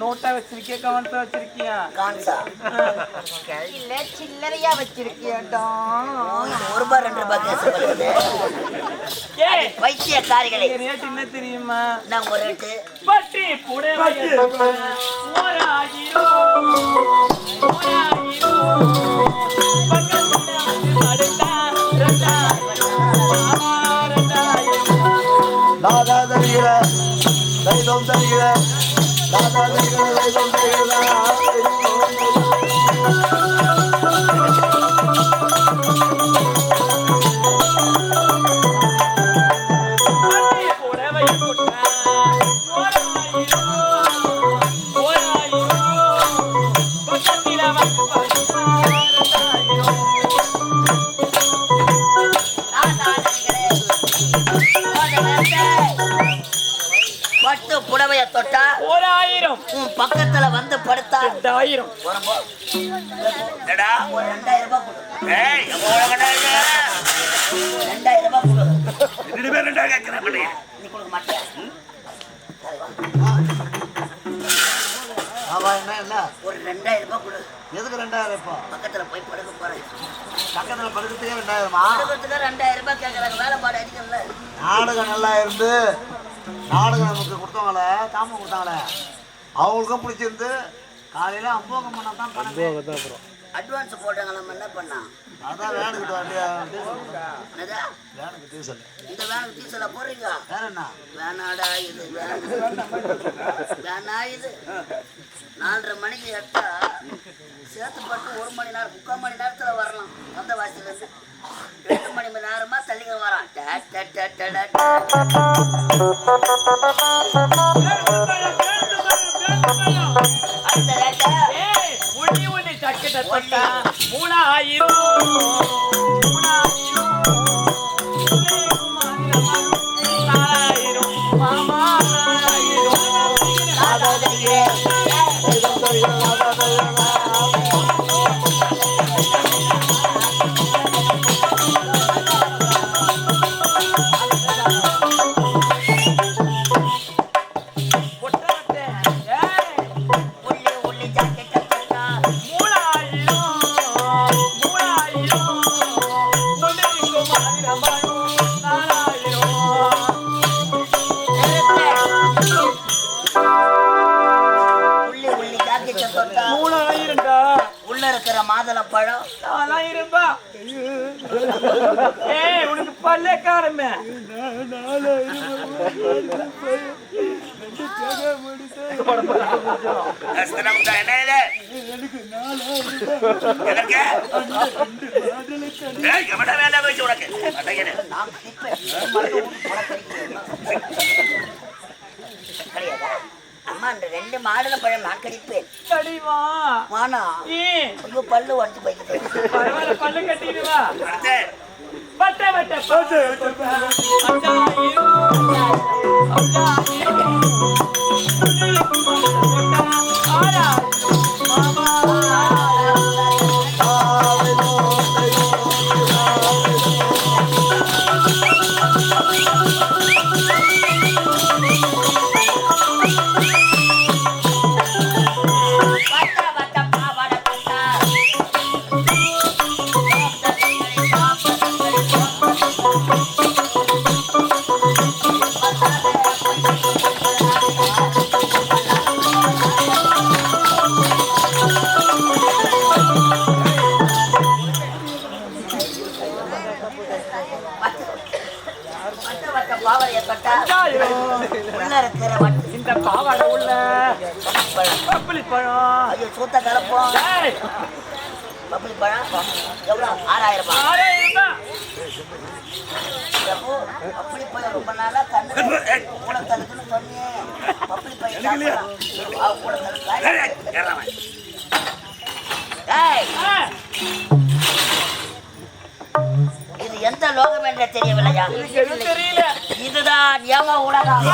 NOTA வச்சிருக்கியா கவனத்தை வச்சிருக்கியா? இல்ல சில்லறையா வச்சிருக்கியாடா. ஒரு ரூபாய் ரெண்டு ரூபாய் கேஸ் வைத்தியக்காரிகளே. ரேட் என்ன தெரியுமா? நான் ஒரு ரேட்டு? பட்டி புடவை தருகிற பாபா பக்கத்துல வந்து படுத்தா ரெண்டாயிரம். ஒரு ரெண்டாயிரம் ரூபாய் கொடு. எதுக்கு ரெண்டாயிரம் இப்போ? பக்கத்துல போய் படுக்க போறேன். பக்கத்துல படுக்கிறதுக்கே ரெண்டாயிரமா? படுக்கிறதுக்கு ரெண்டாயிரம் ரூபாய் கேட்கறாங்க வேலை பாடு அதிகம்ல நாடகம் நல்லா இருந்து நாடகம் நமக்கு கொடுத்தவங்கள தாம கொடுத்தாங்களே அவங்களுக்கும் பிடிச்சிருந்து காலையில அம்போகம் பண்ணா தான் பணம் அட்வான்ஸ் போட்டாங்க நம்ம என்ன பண்ணோம் அதான் வேனுக்கு என்னது? வேனுக்கு டீசல் இந்த வேனுக்கு டீசலா போடுறீங்க? வேற என்ன வேணாடா இது வேணா வேணா இது. நாலரை மணிக்கு எட்டா சேர்த்து பட்டு ஒரு மணி நேரம் முக்கால் மணி நேரத்துல வரலாம். வந்த வாசியில இருந்து. ரெண்டு மணி மணி நேரமா தள்ளிக்க வரான். டே, டே, டே, டே, உண்ணி உண்ணி சக்கரை தொட்டா மூணாயிரம் நாலாயிரம் மாமா நாலாயிரம் அம்மா அந்த ரெண்டு மாதுளை பழம் நான் கடிப்பேன் கடிவா ஏய் ஐயோ பல்லு வந்து போய்க்குது பரவாயில்ல பல்லு கட்டிடுவா பட்ட பட்ட பட்டு அஞ்சாயிரம் அஞ்சாயிரம் இது எந்த லோகம் என்று தெரியவில்லையா தெரியல இதுதான் யம உலகம்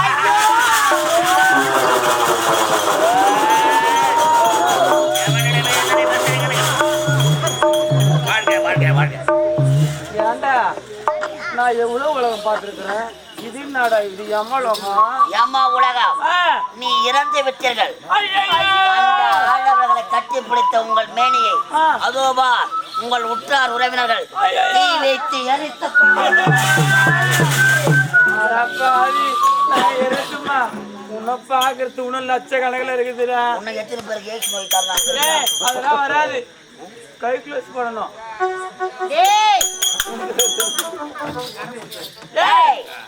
நான் எவ்வளோ உலகம் பார்த்துருக்குறேன்? இது என்னடா இது எம்மலோகம் ஏமா உலகம் ஆ, நீ இறந்து விட்டீர்கள். ஆடவர்களை கட்டி பிடித்த உங்கள் மேனியை. அதோபா உங்கள் உற்றார் உறவினர்கள் தீ வைத்து எரித்து? உன்னை பார்க்கறது இன்னும் லட்சக்கணக்கில் இருக்குதுடா. உன்னை எத்தனை பேருக்கு ஏசி நோய் தரலாம் அதெல்லாம் வராது. கை க்ளோஸ் பண்ணணும். ஏய்,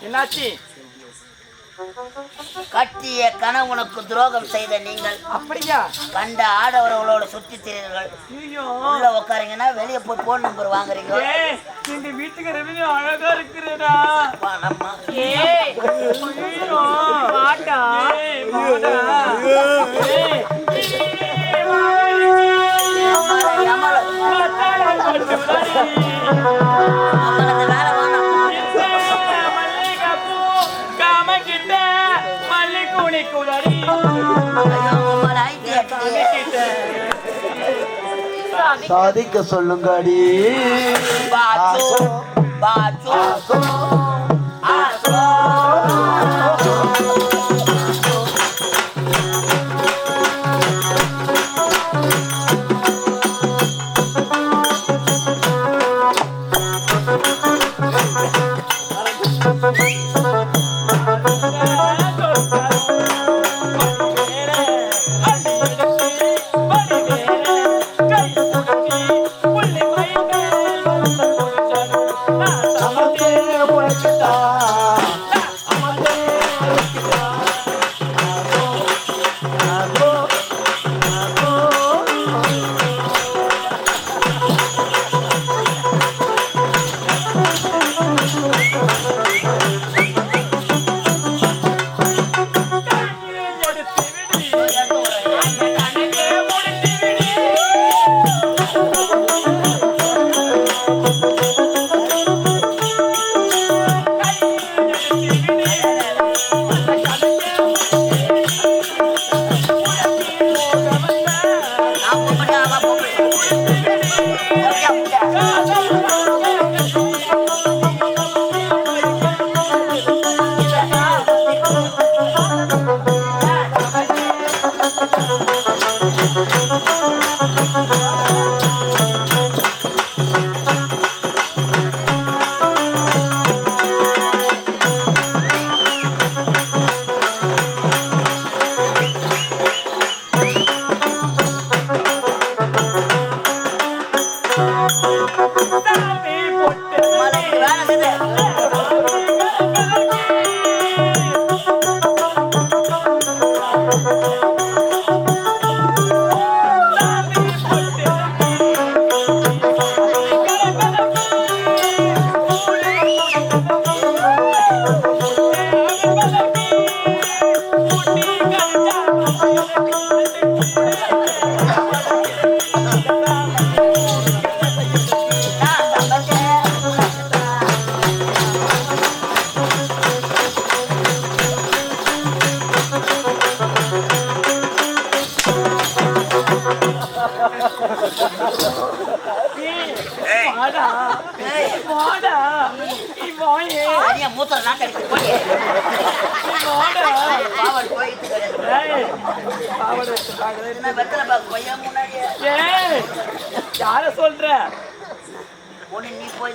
என்னாச்சு? கட்டிய கணவனுக்கு துரோகம் செய்த நீங்கள் அப்படியா? கண்ட ஆடவர்களோடு சுத்தி ஐயோ! உள்ள உட்காருங்கன்னா வெளியே போய் போன் நம்பர் வாங்குறீங்க எங்க வீட்டுக்கு ரெவன்யூ அழகா. மாத்தாடா, போட்டு சாதிக்க சொல்லுங்கடி. பாச்சு பாச்சு ஆசோ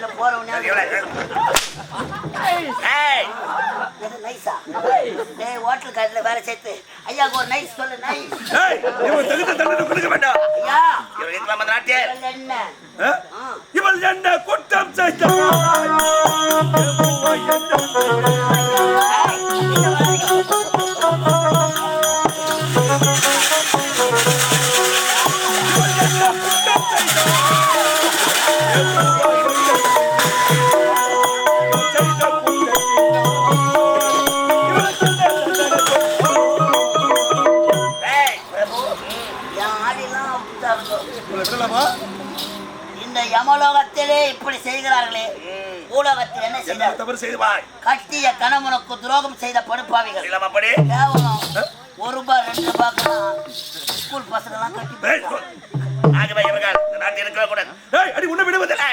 இல்ல போறவனே. நைஸா ஏய், ஹோட்டல் கடையில் வேலை சேர்த்து. ஐயாக்கு ஒரு நைஸ் சொல்லு நைஸ் இவன் கொடுக்க வேண்டாம். ஐயா. இவன் இருக்கலாம் என்ன? இவள் என்ன குற்றம் செய்தாள்? இந்த யமலோகத்திலே இப்படி செய்கிறார்களே. பூலோகத்தில் என்ன செய்தார் தவறு செய்துவாய்? கட்டிய கணவனுக்கு துரோகம் செய்த படுப்பாவிகள் இல்லாம அப்படி? கேவலம் ஒரு ரூபாய் ரெண்டு ரூபாய்க்குலாம் ஸ்கூல் பசங்கெல்லாம் கட்டி ஏய், ஆகவே இவர்கள் நாட்டில் இருக்கவே கூடாது. ஏய், அடி உன்னை விடுவதில்லை.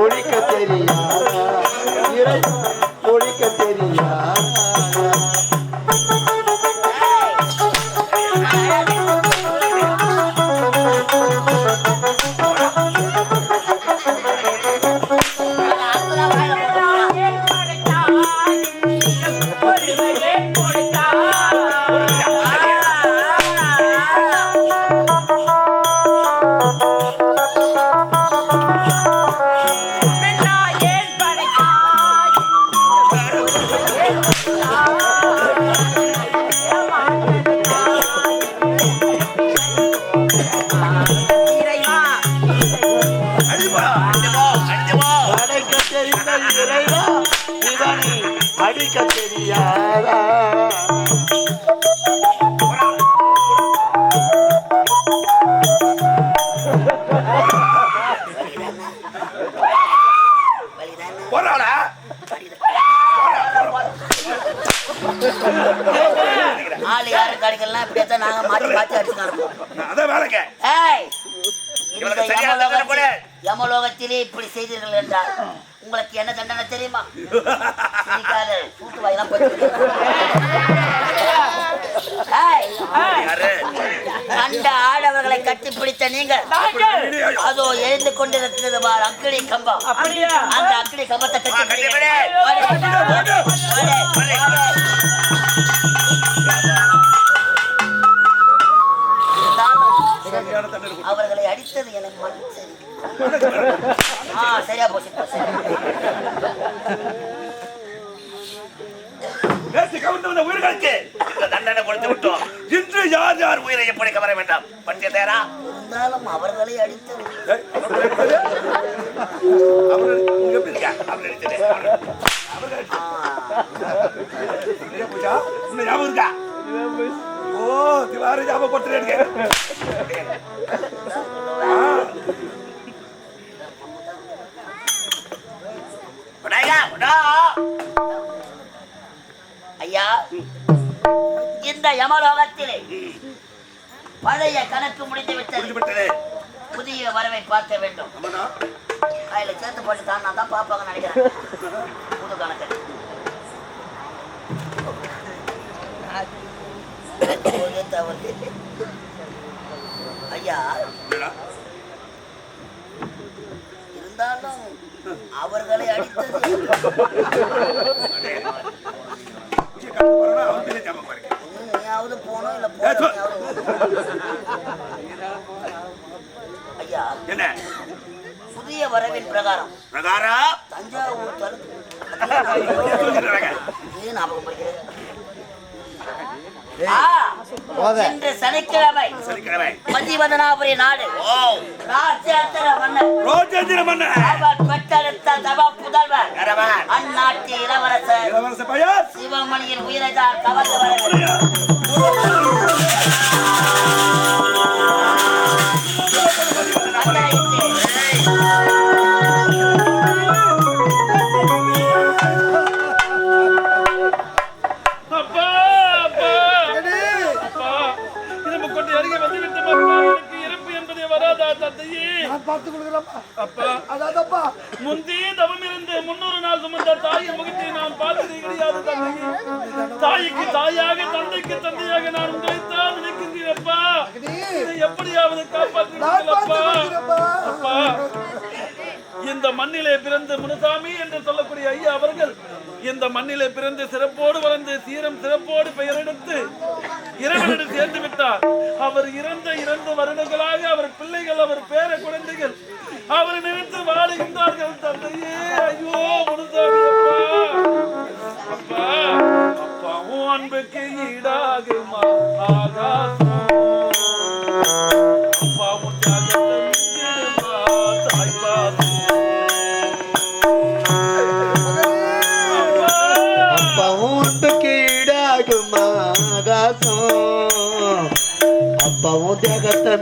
ஒழிக்க தெரியாதா? அடிக்க தெரியாதா ஆள் யாரும் கிடைக்கலாம் இப்படியே நாங்க மாத்தி மாத்தி அடிச்சுக்கணும் அதான் வேலைங்க ஏய் யமலோகத்தில் இப்படி செய்தீர்கள் என்றால் உங்களுக்கு என்ன தண்டனை தெரியுமா? கண்ட ஆடவர்களை கட்டி பிடித்த நீங்கள் அதோ எழுந்து கொண்டிருக்கிறது பார் அக்கினி கம்பம். அந்த அக்கினி கம்பத்தை கட்டி. அவர்களை அடித்தது எனக்கு மண் சரி ஆ சரியா போச்சு. நேற்று கவர்ந்து வந்த உயிர்களுக்கு இந்த தண்டனை கொடுத்து விட்டோம். இன்று யார் யார் உயிரை எப்படி கவர வேண்டாம்? பட்டிய தேரா இருந்தாலும் அவர்களை அடித்தது? அவர் எப்படி இருக்கா அவர் ஞாபகம் இருக்கா? ஓ திவாரி ஞாபகப்படுத்துறேன் இந்த யமலோகத்திலே. பழைய கணக்கு முடிந்து விட்டது. புதிய வரவை பார்க்க வேண்டும். கையில சேர்த்து போட்டு தான் நான் தான் பார்ப்பாங்க நினைக்கிறேன். புது கணக்கு. ஐயா? இருந்தாலும் அவர்களை அடித்தது. நீயாவது போனோம் இல்ல ஐயா என்ன? புதிய வரவின் பிரகாரம். பிரகாரா தஞ்சாவூர் ஏன் ஞாபகம் இன்று சனிக்கிழமை. சனிக்கிழமை. மதிவதனாபுரி நாடு. ராஜேந்திர மன்னர் ரோஜேந்திர மன்ன அவர் பெற்றெடுத்த தவ புதல்வர். அந்நாட்டு இளவரசர். சிவமணியின் உயிரை தான் கவர்ந்து வர Oh! பார்த்து கொடுக்குறேன்ப்பா அப்பா அதாதப்பா முந்தி தவம் இருந்து முன்னூறு நாள் சுமந்த தாயின் முகத்தை நான் பார்த்ததே கிடையாது தாய்க்கு தாயாக தந்தைக்கு தந்தையாக நான் உங்களை தான் நினைக்கின்றேன் அப்பா இதை எப்படியாவது காப்பாற்றுங்கள் அப்பா அப்பா இந்த மண்ணிலே பிறந்து முனுசாமி என்று சொல்லக்கூடிய ஐயா அவர்கள் இந்த மண்ணிலே பிறந்து சிறப்போடு வளர்ந்து சீரம் சிறப்போடு பெயரெடுத்து இறைவனிடம் சேர்ந்து விட்டார். அவர் இறந்த இரண்டு வருடங்களாக அவர் பிள்ளைகள் அவர் பேர குழந்தைகள் அவரை நினைத்து வாழுகின்றார்கள். தந்தையே ஐயோ முனுசாமி அப்பா. அப்பா அப்பா அன்புக்கு ஈடாகுமா? ஆகாசம்.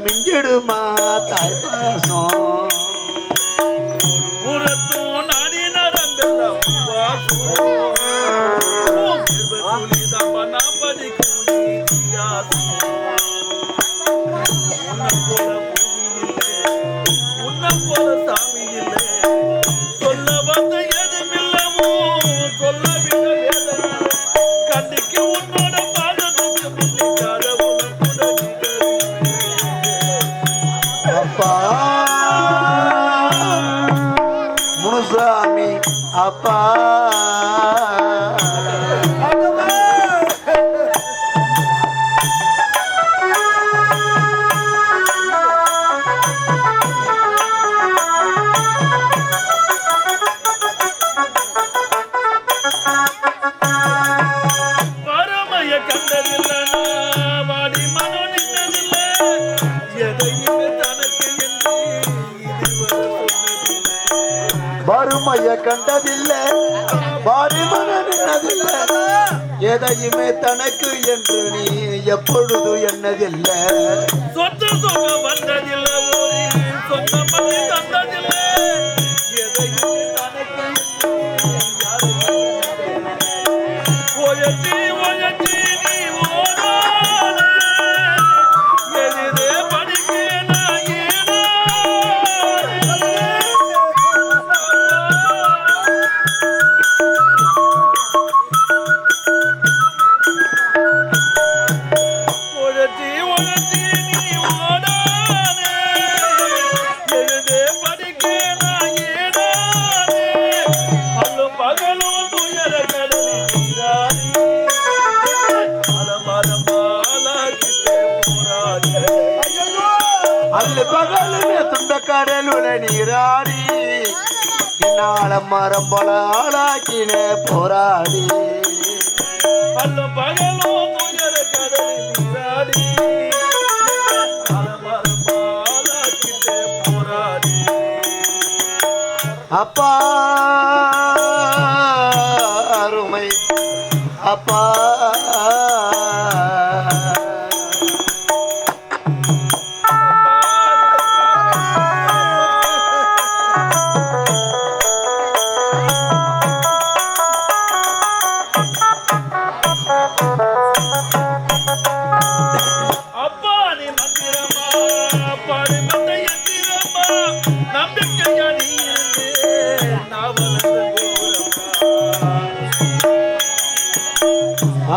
மிஞ்சிடுமா தாய் பாசம் முனுசாமி அப்பா கண்டதில்லை. பாரி மனதில்லை எதையுமே தனக்கு என்று நீ எப்பொழுது என்னதில்லை என்னால மரம் போல ஆளாக்கின போராடி அல்லும் பகலும் துயர கடலில் நீராடி அப்பா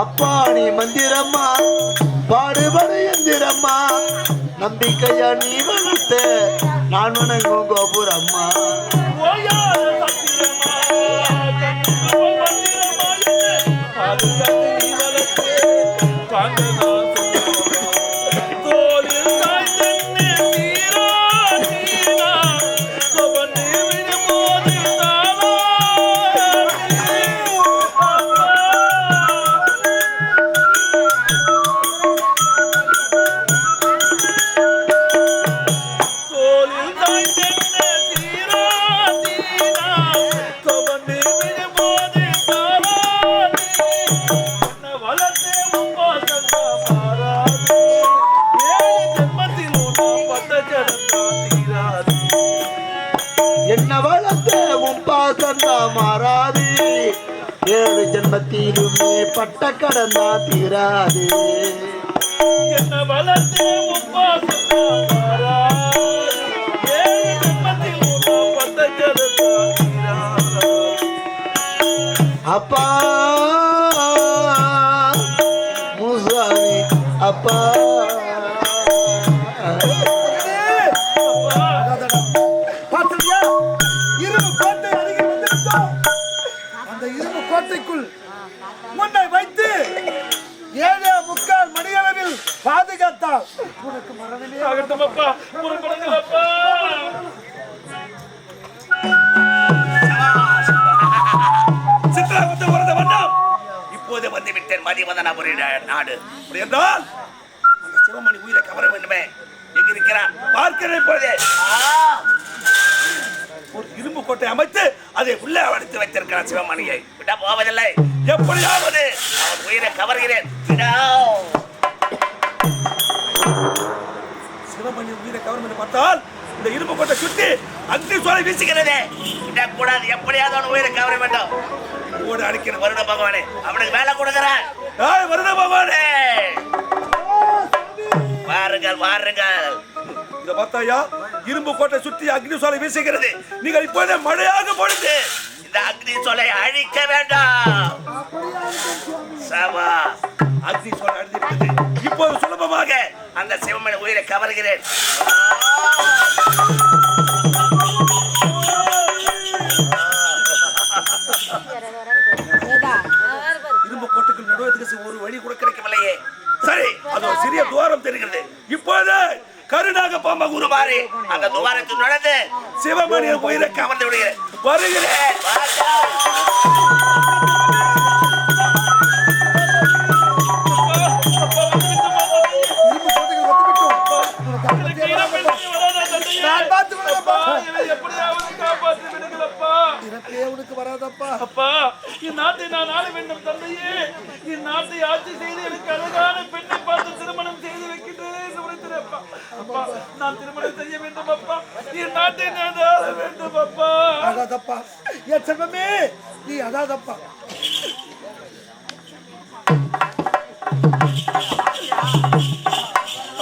அப்பா நீ மந்திரம்மா பாடுபட எந்திரம்மா. நம்பிக்கையா நீ வளர்த்த நான் வணங்கும் கோபுரம்மா. பட்ட கடன் தான் தீராது என்ன வளர்த்து. அப்பா முசாமி அப்பா பார்த்தீங்களா? இரும்பு கோட்டை அருகில் வந்துவிட்டோம். அந்த இரும்பு கோட்டைக்குள் முன்னை வைத்து ஏழே முக்கால் மணியளவில் பாதுகாத்தால் உனக்கு மரணமே ஆகட்டும் அப்பா புறப்படுங்கள் அப்பா. சித்திரகுப்த வரத வண்ணம். இப்போது வந்து விட்டேன் மதிவதனபுரி நாடு. அப்படி என்றால் அந்த சிவமணி உயிரை கவர வேண்டுமே. எங்க இருக்கிறான் பார்க்கிறேன் இப்போதே. ஒரு இரும்பு கோட்டை அமைத்து அதை உள்ளே அடித்து வைத்திருக்கிறான் சிவமணியை. விட போவதில்லை. எப்படியாவது அவன் உயிரை கவர்கிறேன். சிவமணி உயிரை கவரும் என்று பார்த்தால் இந்த இரும்பு கோட்டை சுற்றி அக்னி சோலை வீசுகிறதே. விடக்கூடாது. எப்படியாவது அவன் உயிரை கவர வேண்டும். ஓடு அடிக்கிற வருட பகவானே அவனுக்கு வேலை கொடுக்கிறேன். வருட பகவானே. வாருங்கள் வாருங்கள். இத பார்த்தாயா? இரும்பு கோட்டை சுற்றி அக்னி சோலை வீசுகிறது. நீங்கள் இப்போதே மழையாக பொழுது. இந்த அக்னி சோலை அழிக்க வேண்டாம். அக்னி சோலை அழிந்து இப்போது சுலபமாக அந்த சிவமணி உயிரை கவர்கிறேன். இரும்பு கோட்டுக்கு நடுவதற்கு ஒரு வழி கூட கிடைக்கவில்லையே. சரி அது ஒரு சிறிய துவாரம் தெரிகிறது. இப்போது கருணாக பாம்பா குருமாறி அந்த துவாரத்தில் நுழைந்து சிவமணியின் உயிரை கவர்ந்து விடுகிறேன் வருகிறேன் வராதப்பா. அப்பா இந்நாட்டை நான் ஆள வேண்டும் தந்தையே. இந்நாட்டை ஆட்சி செய்து எனக்கு அழகான பெண்ணை பார்த்து திருமணம் செய்து வைக்கின்றேன். உரைத்திருப்பா அப்பா. நான் திருமணம் செய்ய வேண்டும் அப்பா. இந்நாட்டை நான் ஆள வேண்டும் அப்பா. அதாதப்பா என் செல்வமே நீ அதாதப்பா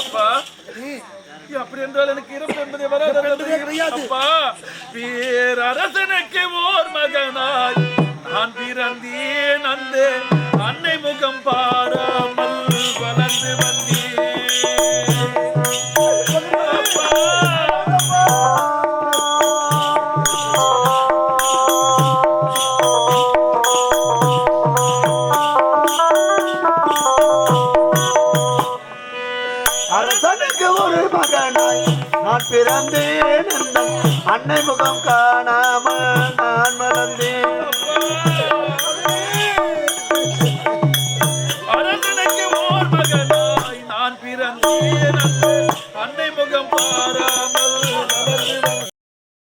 அப்பா நீ. அப்படி என்றால் எனக்கு இறப்பு என்பதை வராத கிடையாது. அப்பா பேரரசனுக்கு ஓர் மகனாய். நான் பிறந்தேன் அந்த